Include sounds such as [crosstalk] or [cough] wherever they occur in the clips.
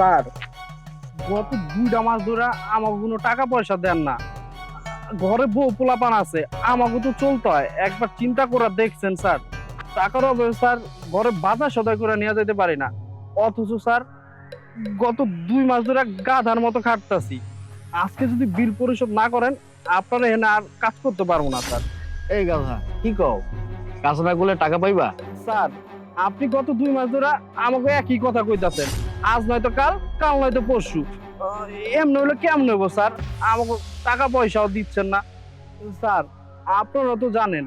Sir. গত দুইটা মাস ধরে আমাকে কোনো টাকা পয়সা দেন না। ঘরে বউ পোলাপান আছে আমাকে তো চলতে হয়। একবার চিন্তা করে দেখছেন স্যার। টাকার অভাবে স্যার ঘরে বাজার সদাই করে নিয়ে যেতে পারি না। অথচ স্যার গত দুই মাস ধরে গাধার মতো খাটতাছি। আজকে যদি বিল পরিশোধ না করেন আপনারা এখানে আর কাজ করতে পারব না স্যার। এই গাধা কি কও? কাজ না করলে টাকা পাইবা? স্যার আপনি গত দুই মাস ধরে আমাকে একই কথা কইতাছেন। আজ নয়তো কাল কাল নয়তো পরশু। এমনি হলে কেমন হইব, স্যার? আমাকে টাকা পয়সাও দিচ্ছেন না। স্যার, আপনারা তো জানেন,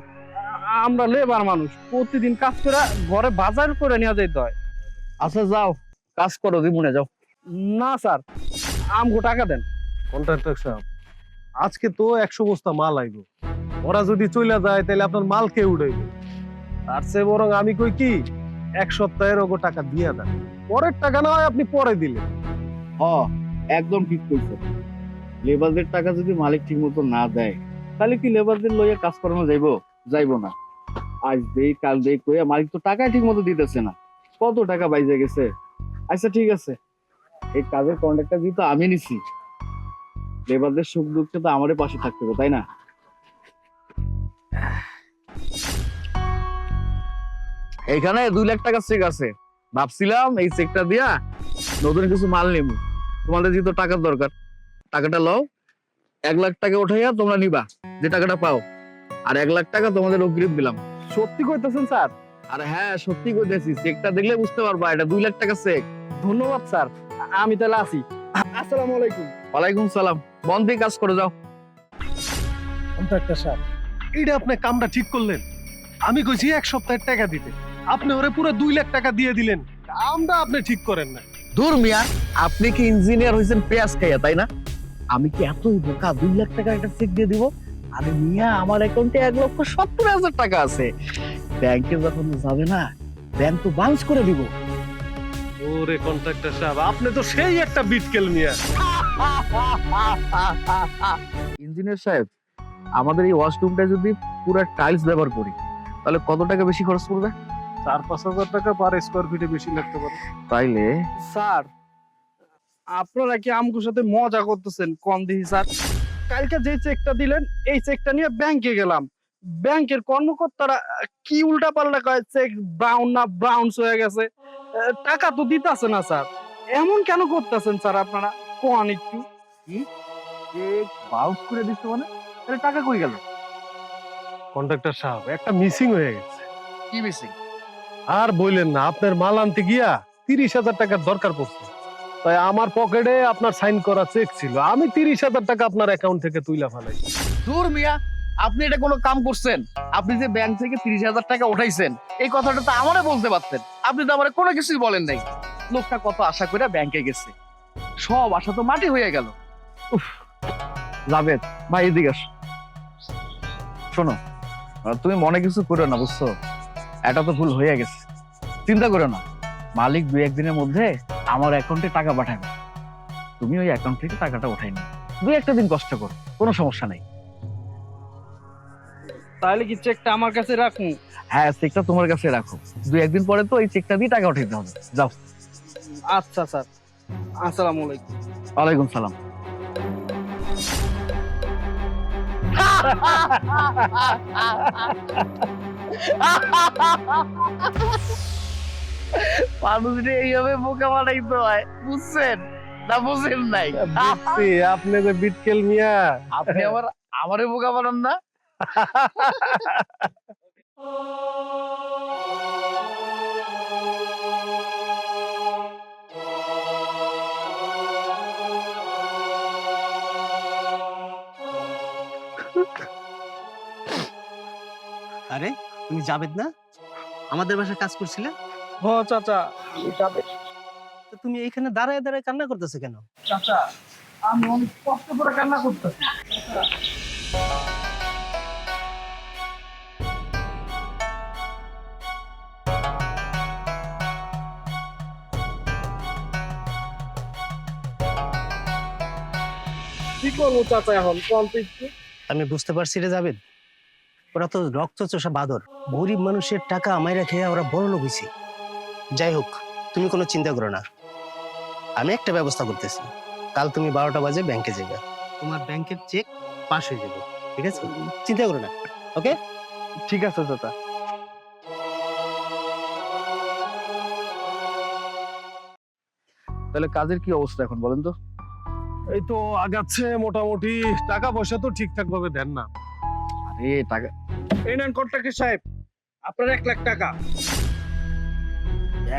আমরা লেবার মানুষ। প্রতিদিন কাজ করে ঘরে বাজার করে নিয়ে যেতে হয়। আচ্ছা যাও, কাজ করো দিমুনে যাও। না, স্যার, আমগো টাকা দেন। কন্ট্রাক্টর সাহেব, আজকে তো একশো বস্তা মাল আইব। ওরা যদি চলে যায় তাহলে আপনার মাল কে উড়াইবে? তার চেয়ে বরং আমি কই কি, এক সপ্তাহের ওগো টাকা দিয়ে দেন। পরের টাকা না হয় আপনি পরে দিলেন। হ একদম ঠিক কইছো লেবারদের টাকা যদি মালিক ঠিক মতো না দেয় তাহলে কি লেবারদের লইয়া কাজ করানো যাইবো? যাইবো না। আজ দেই কাল দেই কইয়া মালিক তো টাকা ঠিক মতো দিতেছে না। কত টাকা বাইজে গেছে? আচ্ছা ঠিক আছে। এই কাজের কন্ট্রাক্টটা যেহেতু আমি নিছি লেবারদের সুখ দুঃখে তো আমারই পাশে থাকতে হবে তাই না? এখানে দুই লাখ টাকা চেক আছে। ভাবছিলাম এই চেকটা দিয়া নতুন কিছু মাল নেব তোমাদের যেহেতু টাকার দরকার টাকাটা লও এক লাখ টাকা উঠাইয়া তোমরা নিবা যে টাকাটা পাও। আর এক লাখ টাকা তোমাদের অগ্রিম দিলাম। সত্যি কইতেছেন স্যার? আর হ্যাঁ সত্যি কইতেছি চেকটা দেখলে বুঝতে পারবা এটা দুই লাখ টাকা চেক। ধন্যবাদ স্যার আমি তাহলে আসি আসসালামু আলাইকুম। ওয়ালাইকুম সালাম। মন দিয়ে কাজ করে যাও। কন্ট্রাক্টর স্যার এইটা আপনি কামটা ঠিক করলেন। আমি কইছি এক সপ্তাহের টাকা দিতে। আপনি ওরে পুরো দুই লাখ টাকা দিয়ে দিলেন। কামটা আপনি ঠিক করেন না। দূর মিয়া আপনি কি ইঞ্জিনিয়ার হয়েছেন পেঁয়াজ খাইয়া তাই না? আমি কি এতই বোকা দুই লাখ টাকা একটা চেক দিয়ে দিব? আরে মিয়া আমার অ্যাকাউন্টে এক লক্ষ সত্তর হাজার টাকা আছে। ব্যাংকে যখন যাবে না ব্যাংক তো বাউন্স করে দিব। ওরে কন্ট্রাক্টর সাহেব আপনি তো সেই একটা বিটকেল মিয়া। ইঞ্জিনিয়ার সাহেব আমাদের এই ওয়াশরুমটা যদি পুরো টাইলস ব্যবহার করি তাহলে কত টাকা বেশি খরচ পড়বে? চার পাঁচ হাজার টাকা পার স্কোয়ার ফিটে বেশি লাগতে পারে। তাইলে? স্যার আপনারা কি আমগুর সাথে মজা করতেছেন? কম দিহি স্যার। কালকে যে চেকটা দিলেন এই চেকটা নিয়ে ব্যাংকে গেলাম। ব্যাংকের কর্মকর্তারা কি উল্টা পাল্টা কয় চেক ব্রাউন না ব্রাউন্স হয়ে গেছে? টাকা তো দিতাছে না স্যার। এমন কেন করতেছেন স্যার আপনারা? কোন একটু। বাউন্স করে দিচ্ছে মানে? তাহলে টাকা কই গেল? কন্ট্রাক্টর সাহেব একটা মিসিং হয়ে গেছে। কি মিসিং আর বললেন না, আপনার মাল আনতে গিয়া তিরিশ হাজার টাকার দরকার পড়ছে। তাই আমার পকেটে আপনার সাইন করা চেক ছিল। আমি তিরিশ হাজার টাকা আপনার অ্যাকাউন্ট থেকে তুইলা ফেলাই। দূর মিয়া, আপনি এটা কোনো কাম করছেন? আপনি যে ব্যাংক থেকে তিরিশ হাজার টাকা উঠাইছেন, এই কথাটা তো আমারে বলতে পারতেন। আপনি তো আমার কোনো কিছুই বলেন নাই। লোকটা কত আশা করে ব্যাংকে গেছে। সব আশা তো মাটি হয়ে গেল। জাভেদ, ভাই এদিকে। শোনো তুমি মনে কিছু করো না, বুঝছ? এটা তো ভুল হয়ে গেছে। চিন্তা করো না। মালিক দুই একদিনের মধ্যে আমার অ্যাকাউন্টে টাকা পাঠাবে। তুমি ওই অ্যাকাউন্ট থেকে টাকাটা উঠাই নি দুই একটা দিন কষ্ট করো কোনো সমস্যা নাই। তাহলে কি চেকটা আমার কাছে রাখুন হ্যাঁ চেকটা তোমার কাছে রাখো। দুই একদিন পরে তো এই চেকটা দিয়ে টাকা উঠাইতে হবে। যাও। আচ্ছা স্যার। আসসালামু আলাইকুম। ওয়ালাইকুম সালাম। [laughs] মানুষটা এইভাবে বোকা বানাইতে হয়। বুঝছেন? না বুঝেন নাই? আপনি যে বিটকেল মিয়া। আপনি আমার আমারে বোকা বানান না? আরে তুমি জাবেদ না? আমাদের বাসায় কাজ করছিলে? হ চাচা। আমি যাবে। তো তুমি এইখানে দাঁড়ায় দাঁড়ায় কান্না করতেছো কেন? চাচা আমি অনেক কষ্ট করে কান্না করতেছি। কি করব চাচা এখন? কম তো আমি বুঝতে পারছি রে জাবেদ ওরা তো রক্ত চোষা বাদর। গরিব মানুষের টাকা আমায় খেয়ে ওরা বড় লোক হয়েছে। যাই হোক তুমি কোনো চিন্তা করো না। আমি একটা ব্যবস্থা করতেছি। কাল তুমি বারোটা বাজে ব্যাংকে যাবে তোমার ব্যাংকের চেক পাস হয়ে যাবে। ঠিক আছে? চিন্তা করো না। ওকে? ঠিক আছে চাচা। তাহলে কাজের কি অবস্থা এখন বলেন তো? এই তো আগাচ্ছে মোটামুটি। টাকা পয়সা তো ঠিকঠাক ভাবে দেন না। আরে টাকা এই নেন কন্ট্রাক্টর সাহেব আপনার এক লাখ টাকা।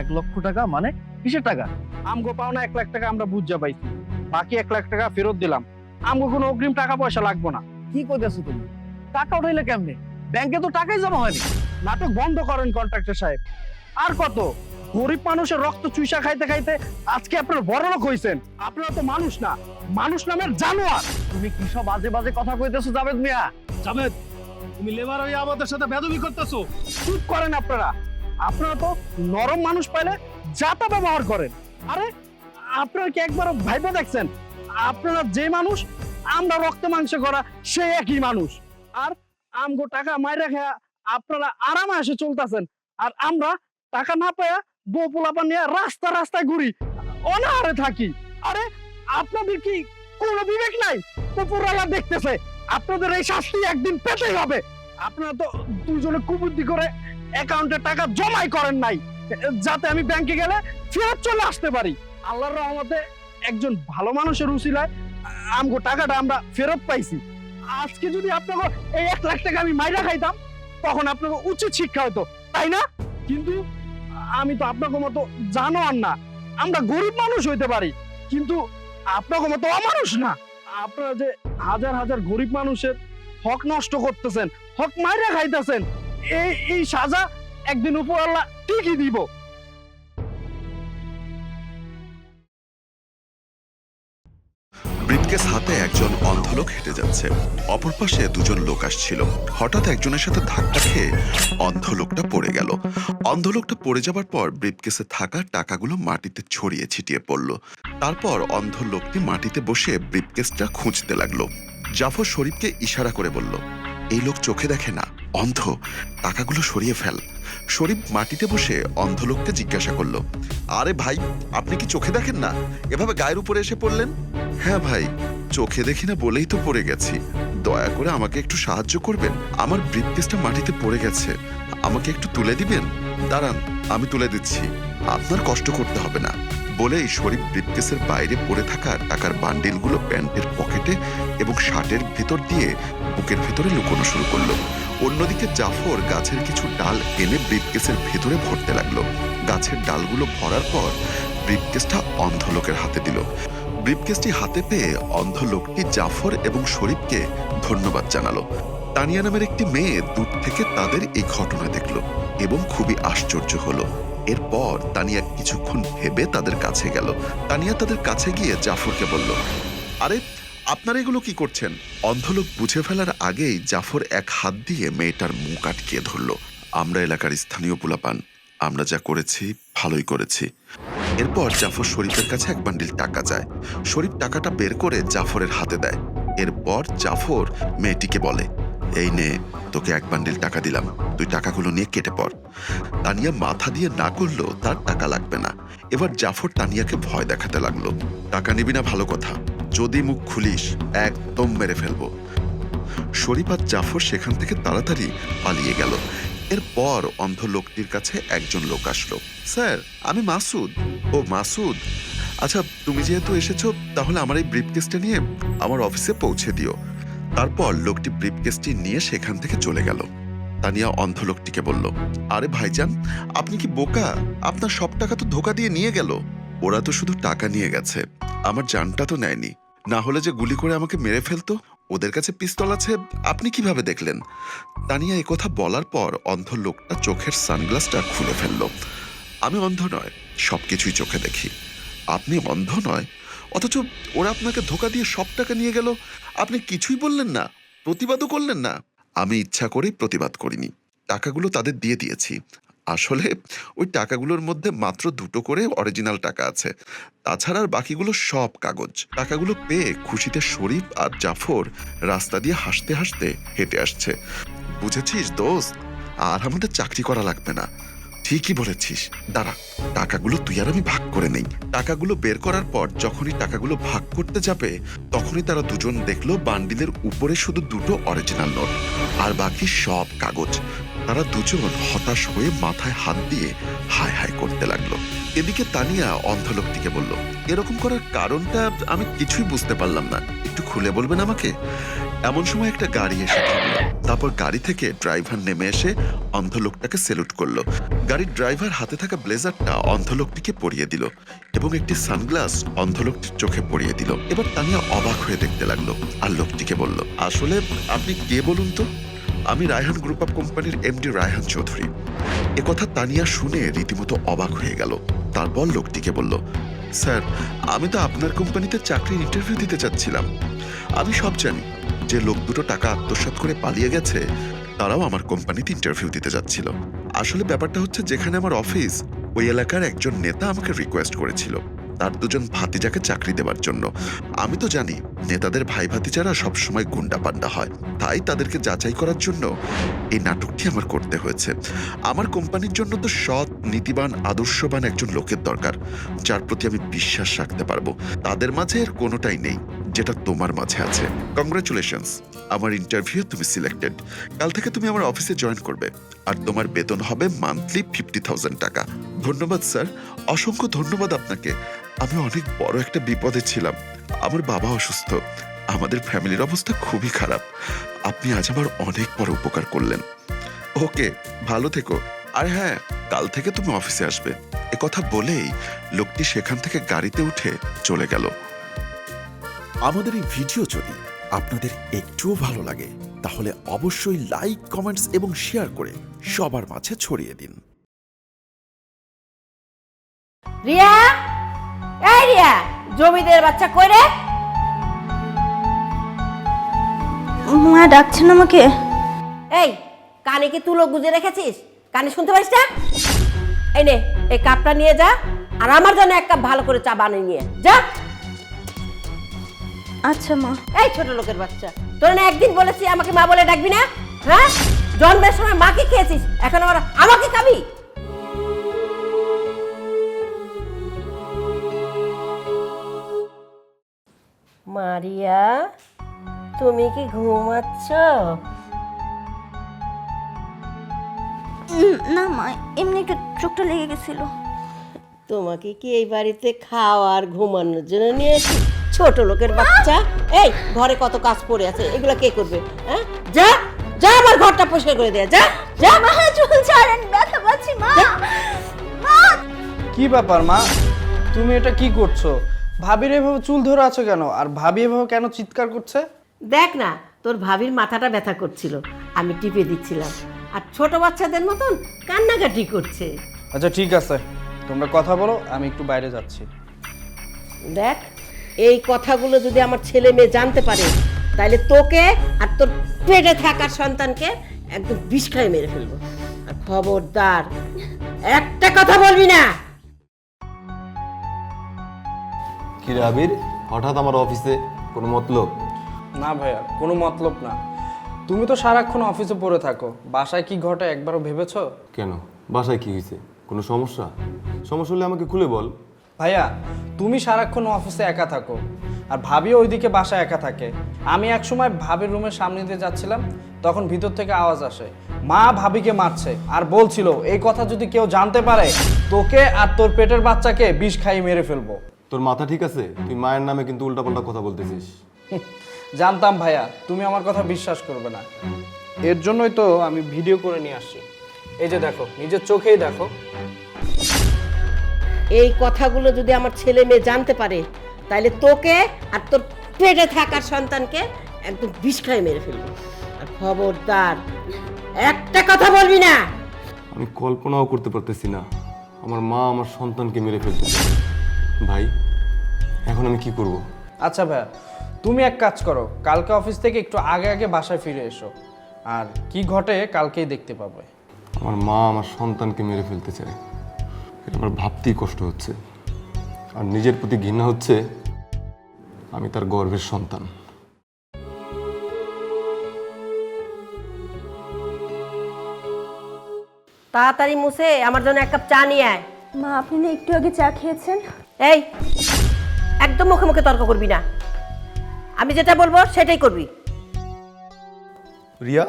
এক লক্ষ টাকা মানে কিসের টাকা? আমগো পাওনা এক লাখ টাকা আমরা বুঝা পাইছি। বাকি এক লাখ টাকা ফেরত দিলাম। আমগো কোনো অগ্রিম টাকা পয়সা লাগবে না। কি করতেছো তুমি? টাকা উঠাইলে কেমনে? ব্যাংকে তো টাকাই জমা হয়নি। নাটক বন্ধ করেন কন্ট্রাক্টর সাহেব। আর কত? গরিব মানুষের রক্ত চুইসা খাইতে খাইতে আজকে আপনার বড় লোক হয়েছেন আপনারা তো মানুষ না। মানুষ নামের জানোয়ার। তুমি কি সব বাজে বাজে কথা কইতেছো জাবেদ মিয়া? জাভেদ, তুমি লেবার হয়ে আমাদের সাথে বেদবি করতেছো। চুপ করেন আপনারা। আপনারা তো নরম মানুষ পাইলে যাতা ব্যবহার করেন। আরে, আপনারা কি একবার ভাইবা দেখছেন? আপনারা যে মানুষ, আমরা রক্ত মাংস করা সে একই মানুষ। আর আমগো টাকা মাইরা খেয়া আপনারা আরামে এসে চলতেছেন। আর আমরা টাকা না পায়া বউ পোলাপা নিয়ে রাস্তা রাস্তায় ঘুরি। অনাহারে থাকি। আরে, আপনাদের কি কোনো বিবেক নাই? উপরওয়ালা দেখতেছে। আপনাদের এই শাস্তি একদিন পেতেই হবে। আপনারা তো দুজনে কুবুদ্ধি করে অ্যাকাউন্টে টাকা জমাই করেন নাই, যাতে আমি ব্যাংকে গেলে ফেরত চলে আসতে পারি। আল্লাহর রহমতে একজন ভালো মানুষের উসিলায় আমগো টাকাটা আমরা ফেরত পাইছি। আজকে যদি আপনাকে এই এক লাখ টাকা আমি মাইরা খাইতাম, তখন আপনাকে উচিত শিক্ষা হতো, তাই না? কিন্তু আমি তো আপনাকে মতো জানো আর না, আমরা গরিব মানুষ হইতে পারি, কিন্তু আপনাকে মতো অমানুষ না। আপনারা যে হাজার হাজার গরিব মানুষের হক নষ্ট করতেছেন, হক মাইরা খাইতেছেন এই এই সাজা একদিন উপর আল্লাহ ঠিকই দিব। ব্রিফকেস হাতে একজন অন্ধ লোক হেঁটে যাচ্ছে। অপর পাশে দুজন লোক আসছিল। হঠাৎ একজনের সাথে ধাক্কা খেয়ে অন্ধ লোকটা পড়ে গেল। অন্ধ লোকটা পড়ে যাবার পর ব্রিফকেসে থাকা টাকাগুলো মাটিতে ছড়িয়ে ছিটিয়ে পড়ল। তারপর অন্ধ লোকটি মাটিতে বসে ব্রিফকেসটা খুঁজতে লাগল। জাফর শরীফকে ইশারা করে বলল, এই লোক চোখে দেখে না। অন্ধ। টাকাগুলো সরিয়ে ফেল। শরীফ মাটিতে বসে অন্ধ লোককে জিজ্ঞাসা করল, আরে ভাই, আপনি কি চোখে দেখেন না? এভাবে গায়ের উপরে এসে পড়লেন? হ্যাঁ ভাই, চোখে দেখি না বলেই তো পড়ে গেছি। দয়া করে আমাকে একটু সাহায্য করবেন? আমার ব্রিফকেসটা মাটিতে পড়ে গেছে। আমাকে একটু তুলে দিবেন? দাঁড়ান, আমি তুলে দিচ্ছি। আপনার কষ্ট করতে হবে না। বলেই শরীফ ব্রিফকেসের বাইরে পড়ে থাকা টাকার বান্ডিলগুলো প্যান্টের পকেটে এবং শার্টের ভিতর দিয়ে বুকের ভেতরে লুকোনো শুরু করল। অন্যদিকে জাফর গাছের কিছু ডাল এনে ব্রিফকেসের ভেতরে ভরতে লাগল। গাছের ডালগুলো ভরার পর ব্রিফকেসটা অন্ধ লোকের হাতে দিল। ব্রিফকেসটি হাতে পেয়ে অন্ধ লোকটি জাফর এবং শরীফকে ধন্যবাদ জানালো। তানিয়া নামের একটি মেয়ে দূর থেকে তাদের এই ঘটনা দেখল এবং খুবই আশ্চর্য হলো। এরপর তানিয়া কিছুক্ষণ ভেবে তাদের কাছে গেল। তানিয়া তাদের কাছে গিয়ে জাফরকে বলল, আরে আপনারা এগুলো কি করছেন? অন্ধলোক বুঝে ফেলার আগেই জাফর এক হাত দিয়ে মেয়েটার মুখ আটকিয়ে ধরল। আমরা এলাকার স্থানীয় পোলাপান। আমরা যা করেছি, ভালোই করেছি। এরপর জাফর শরীফের কাছে এক বান্ডিল টাকা যায় শরীফ টাকাটা বের করে জাফরের হাতে দেয়। এরপর জাফর মেয়েটিকে বলে, এই নে, তোকে এক বান্ডিল টাকা দিলাম। তুই টাকাগুলো নিয়ে কেটে পড়। তানিয়া মাথা দিয়ে না করল তার টাকা লাগবে না। এবার জাফর তানিয়াকে ভয় দেখাতে লাগল। টাকা নিবি না, ভালো কথা। যদি মুখ খুলিস, একদম মেরে ফেলব। শরীফ জাফর সেখান থেকে তাড়াতাড়ি পালিয়ে গেল। এরপর অন্ধ লোকটির কাছে একজন লোক আসলো। স্যার, আমি মাসুদ। ও, মাসুদ? আচ্ছা তুমি যেহেতু এসেছ, তাহলে আমার এই ব্রিফকেসটা নিয়ে আমার অফিসে পৌঁছে দিও। তারপর লোকটি ব্রিফকেসটি নিয়ে সেখান থেকে চলে গেল। তানিয়া অন্ধ লোকটিকে বলল, আরে ভাইজান, আপনি কি বোকা? আপনার সব টাকা তো ধোকা দিয়ে নিয়ে গেল। ওরা তো শুধু টাকা নিয়ে গেছে। আমার জানটা তো নেয়নি। না হলে যে গুলি করে আমাকে মেরে ফেলতো? ওদের কাছে পিস্তল আছে, আপনি কীভাবে দেখলেন? তানিয়া কথা বলার পর অন্ধ লোকটা চোখের সানগ্লাসটা খুলে ফেলল। আমি অন্ধ নয় সব কিছুই চোখে দেখি। আপনি অন্ধ নয়, অথচ ওরা আপনাকে ধোকা দিয়ে সব টাকা নিয়ে গেল। আপনি কিছুই বললেন না, প্রতিবাদও করলেন না। আমি ইচ্ছা করেই প্রতিবাদ করিনি। টাকাগুলো তাদের দিয়ে দিয়েছি। আসলে ওই টাকাগুলোর মধ্যে মাত্র দুটো করে অরিজিনাল টাকা আছে। তাছাড়া আর বাকিগুলো সব কাগজ। টাকাগুলো পেয়ে খুশিতে শরীফ আর জাফর রাস্তা দিয়ে হাসতে হাসতে হেঁটে আসছে। বুঝেছিস দোস্ত? আর আমাদের চাকরি করা লাগবে না। ঠিকই বলেছিস। দাঁড়া, টাকাগুলো তুই আর আমি ভাগ করে নেই। টাকাগুলো বের করার পর যখনই টাকাগুলো ভাগ করতে যাবে, তখনই তারা দুজন দেখল বান্ডিলের উপরে শুধু দুটো অরিজিনাল নোট আর বাকি সব কাগজ। তারা দুজন হতাশ হয়ে মাথায় হাত দিয়ে হায় হায় করতে লাগল। এদিকে তানিয়া অন্ধলোকটিকে বলল, এরকম করার কারণটা আমি কিছুই বুঝতে পারলাম না। একটু খুলে বলবেন আমাকে? এমন সময় একটা গাড়ি এসে থামলো। তারপর গাড়ি থেকে ড্রাইভার নেমে এসে অন্ধলোকটাকে সেলুট করল। গাড়ির ড্রাইভার হাতে থাকা ব্লেজারটা অন্ধলোকটিকে পরিয়ে দিল এবং একটি সানগ্লাস অন্ধলোকটির চোখে পরিয়ে দিল। এবার তানিয়া অবাক হয়ে দেখতে লাগল আর লোকটিকে বলল, আসলে আপনি কে বলুন তো? আমি রায়হান গ্রুপ অফ কোম্পানির এমডি রায়হান চৌধুরী। একথা তানিয়া শুনে রীতিমতো অবাক হয়ে গেল। তারপর লোকটিকে বলল, স্যার, আমি তো আপনার কোম্পানিতে চাকরির ইন্টারভিউ দিতে চাচ্ছিলাম। আমি সব জানি। যে লোক দুটো টাকা আত্মসাৎ করে পালিয়ে গেছে, তারাও আমার কোম্পানিতে ইন্টারভিউ দিতে যাচ্ছিল। আসলে ব্যাপারটা হচ্ছে, যেখানে আমার অফিস ওই এলাকার একজন নেতা আমাকে রিকোয়েস্ট করেছিল। তার দুজন ভাতিজাকে চাকরি দেওয়ার জন্য। আমি তো জানি, নেতাদের ভাই ভাতিজারা সবসময় গুন্ডা পান্ডা হয়। তাই তাদেরকে যাচাই করার জন্য এই নাটকটি আমার করতে হয়েছে। আমার কোম্পানির জন্য তো সৎ, নীতিবান, আদর্শবান একজন লোকের দরকার, যার প্রতি আমি বিশ্বাস রাখতে পারব। তাদের মাঝে এর কোনোটাই নেই, যেটা তোমার মাঝে আছে। কংগ্রাচুলেশনস আমার ইন্টারভিউ তুমি সিলেক্টেড কাল থেকে তুমি আমার অফিসে জয়েন করবে, আর তোমার বেতন হবে মান্থলি ফিফটি থাউজেন্ড টাকা। ধন্যবাদ স্যার অসংখ্য ধন্যবাদ আপনাকে। আমি অনেক বড় একটা বিপদে ছিলাম। আমার বাবা অসুস্থ। আমাদের ফ্যামিলির অবস্থা খুবই খারাপ। আপনি আজ আমার অনেক বড় উপকার করলেন। ওকে ভালো থেকো। আর হ্যাঁ কাল থেকে তুমি অফিসে আসবে। এ কথা বলেই লোকটি সেখান থেকে গাড়িতে উঠে চলে গেল। আমাদের এই ভিডিও যদি আপনাদের একটুও ভালো লাগে তাহলে অবশ্যই লাইক কমেন্টস এবং শেয়ার করে সবার মাঝে ছড়িয়ে দিন। রিয়া? এই রিয়া জমিদের বাচ্চা কই রে? মা ডাকছেন আমাকে? এই কানে কি তুলো গুজে রেখেছিস? কানে শুনতে পারিস না? এই নে এই কাপটা নিয়ে যা আর আমার জন্য এক কাপ ভালো করে চা বানিয়ে নিয়ে যা। আচ্ছা মা। এই ছোট লোকের বাচ্চা তোর না একদিন বলেছি আমাকে মা বলে ডাকবি না? হ্যাঁ? জন্মের সময় মাকে খেয়েছিস এখন আবার আমাকে খাবি? মারিয়া তুমি কি ঘুমাচ্ছ? না মা এমনি একটু চোখটা লেগে গেছিল। তোমাকে কি এই বাড়িতে খাওয়ার ঘুমানোর জন্য নিয়ে এসেছি ছোট লোকের বাচ্চা। এই ঘরে কত কাজ পড়ে আছে এগুলো কে করবে? হ্যাঁ? যা যা আমার ঘরটা পরিষ্কার করে দেয়া যা যা। মা চুল ছাড়েন ব্যথা পাচ্ছি মা। কি ব্যাপার মা? তুমি এটা কি করছ? ভাবির এভাবে চুল ধরে আছো কেন? আর ভাবি এভাবে কেন চিৎকার করছে? দেখ না তোর ভাবির মাথাটা ব্যথা করছিল। আমি টিপে দিচ্ছিলাম। আর ছোট বাচ্চাদের মতন কান্নাকাটি করছে। আচ্ছা ঠিক আছে। তোমরা কথা বলো আমি একটু বাইরে যাচ্ছি। দেখ এই কথাগুলো যদি আমার ছেলে মেয়ে জানতে পারে তাহলে তোকে আর তোর পেটে থাকার সন্তানকে একদম বিষ খাই মেরে ফেলব। আর খবরদার একটা কথা বলবি না! কি রে আবির হঠাৎ আমার অফিসে কোনো মতলব? না ভাইয়া কোনো মতলব না। তুমি তো সারাক্ষণ অফিসে পড়ে থাকো। বাসায় কি ঘটে একবারও ভেবেছো? কেন? বাসায় কি হয়েছে? কোনো সমস্যা? সমস্যা হলে আমাকে খুলে বল। ভাইয়া তুমি সারাক্ষণ অফিসে একা থাকো আর ভাবিও ওইদিকে বাসায় একা থাকে। আমি এক সময় ভাবির রুমের সামনে দিয়ে যাচ্ছিলাম তখন ভিতর থেকে আওয়াজ আসে মা ভাবিকে মারছে আর বলছিল এই কথা যদি কেউ জানতে পারে তোকে আর তোর পেটের বাচ্চাকে বিষ খাইয়ে মেরে ফেলব। তোর মাথা ঠিক আছে? তুই মায়ের নামে কিন্তু উল্টাপাল্টা কথা বলতেছিস। জানতাম ভাইয়া তুমি আমার কথা বিশ্বাস করবে না। এর জন্যই তো আমি ভিডিও করে নিয়ে আসছি। এই যে দেখো নিজের চোখেই দেখো। এই কথাগুলো যদি আমার ছেলে মেয়ে জানতে পারে তাহলে তোকে আর তোর পেটে থাকার সন্তানকে একদম বিষ খাই মেরে ফেলব। আর খবরদার একটা কথা বলবি না। আমি কল্পনাও করতে পারতেছি না। আমার মা আমার সন্তানকে মেরে ফেলতেছে। ভাই এখন আমি কি করব? আচ্ছা ভাইয়া তুমি এক কাজ করো কালকে অফিস থেকে একটু আগে আগে বাসায় ফিরে এসো। আর কি ঘটে কালকেই দেখতে পাবে। আমার মা আমার সন্তানকে মেরে ফেলতে চায়। এটা আমার ভাবতেই কষ্ট হচ্ছে। আর নিজের প্রতি ঘৃণা হচ্ছে আমি তার গর্বের সন্তান। তাড়াতাড়ি মুছে আমার জন্য এক কাপ চা নিয়ে আয়। মা আপনি না একটু আগে চা খেয়েছেন? এই একদম মুখে মুখে তর্ক করবি না। আমি যেটা বলব সেটাই করবি। রিয়া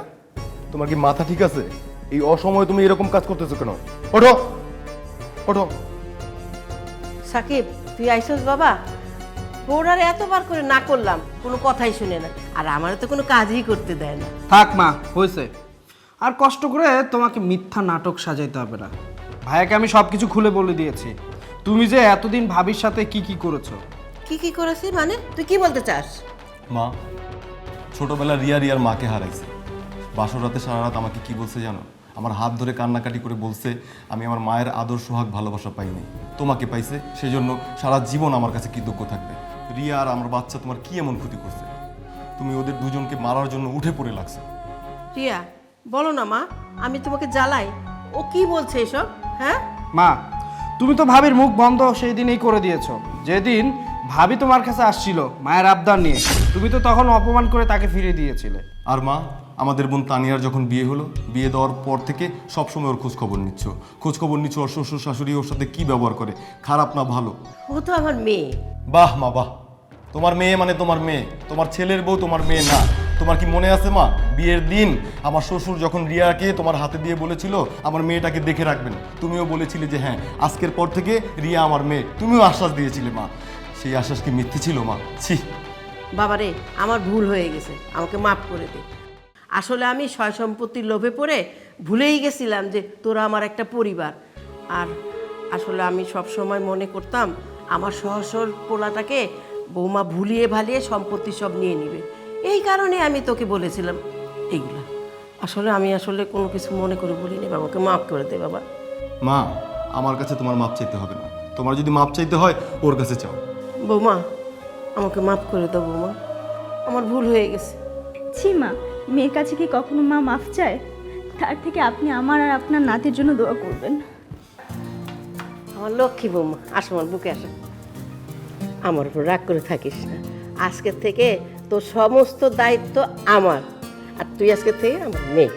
তোমার কি মাথা ঠিক আছে? এই অসময়ে তুমি এরকম কাজ করতেছো কেন? ওঠো! ওঠো! সাকিব তুই আইসস বাবা? বউরারে এতবার করে না করলাম কোনো কথাই শুনে না। আর আমারও তো কোনো কাজই করতে দেয় না। থাক মা হয়েছে। আর কষ্ট করে তোমাকে মিথ্যা নাটক সাজাইতে হবে না। ভাইয়াকে আমি সব কিছু খুলে বলে দিয়েছি। তুমি যে এতদিন ভাবির সাথে কি কি করেছ? কি কি করেছি মানে তুই কি বলতে চাস? মা ছোটবেলা রিয়া রিয়ার মাকে হারাইছে। বাসর রাতে সারা রাত আমাকে কি বলছে জানো? আমার হাত ধরে কান্নাকাটি করে বলছে আমি আমার মায়ের আদর সোহাগ ভালোবাসা পাইনি। তোমাকে পাইছে সেজন্য সারা জীবন আমার কাছে কি কৃতজ্ঞ থাকবে। রিয়া আর আমার বাচ্চা তোমার কি এমন ক্ষতি করছে? তুমি ওদের দুজনকে মারার জন্য উঠে পড়ে লাগছে। রিয়া বলো না মা আমি তোমাকে জ্বালাই। ও কি বলছে এসব? হ্যাঁ? মা তুমি তো ভাবির মুখ বন্ধ সেই দিনেই করে দিয়েছ। যেদিন ভাবি তোমার কাছে আসছিল মায়ের আবদার নিয়ে। তুমি তো তখন অপমান করে তাকে ফিরিয়ে দিয়েছিলে। আর মা আমাদের বোন তানিয়ার যখন বিয়ে হলো বিয়ে দেওয়ার পর থেকে সবসময় ওর খোঁজখবর নিচ্ছ। খোঁজ খবর নিচ্ছ ওর শ্বশুর শাশুড়ি ওর সাথে কি ব্যবহার করে? খারাপ না ভালো? ও তো আমার মেয়ে। বাহ মা বাহ। তোমার মেয়ে মানে তোমার মেয়ে। তোমার ছেলের বউ তোমার মেয়ে না। তোমার কি মনে আছে মা? বিয়ের দিন আমার শ্বশুর যখন রিয়াকে তোমার হাতে দিয়ে বলেছিল আমার মেয়েটাকে দেখে রাখবেন। তুমিও বলেছিলে যে হ্যাঁ আজকের পর থেকে রিয়া আমার মেয়ে। তুমিও আশ্বাস দিয়েছিলে মা। সেই আশ্বাস কি মিথ্যে ছিল মা? ছি। বাবারে আমার ভুল হয়ে গেছে। আমাকে মাফ করে দে। আসলে আমি সয় সম্পত্তির লোভে পড়ে ভুলেই গেছিলাম যে তোরা আমার একটা পরিবার। আর আসলে আমি সব সময় মনে করতাম আমার সহসর পোলাটাকে বৌমা ভুলিয়ে ভালিয়ে সম্পত্তি সব নিয়ে নিবে। এই কারণে আমি তোকে বলেছিলাম এইগুলা। আসলে আমি আসলে কোনো কিছু মনে করে বলিনি বাবাকে মাফ করে দে বাবা। মা আমার কাছে তোমার মাপ চাইতে হবে না। তোমার যদি মাপ চাইতে হয় ওর কাছে চাও বৌমা আমাকে মাফ করে দাও বৌমা। আমার ভুল হয়ে গেছে। ছি মা মেয়ের কাছে কি কখনো মা মাফ চায়? তার থেকে আপনি আমার আর আপনার নাতির জন্য দোয়া করবেন। আমার লক্ষ্মী বৌমা আসো আমার বুকে আসো। আমার উপর রাগ করে থাকিস না। আজকের থেকে তোর সমস্ত দায়িত্ব আমার। আর তুই আজকের থেকে আমার মেয়ে।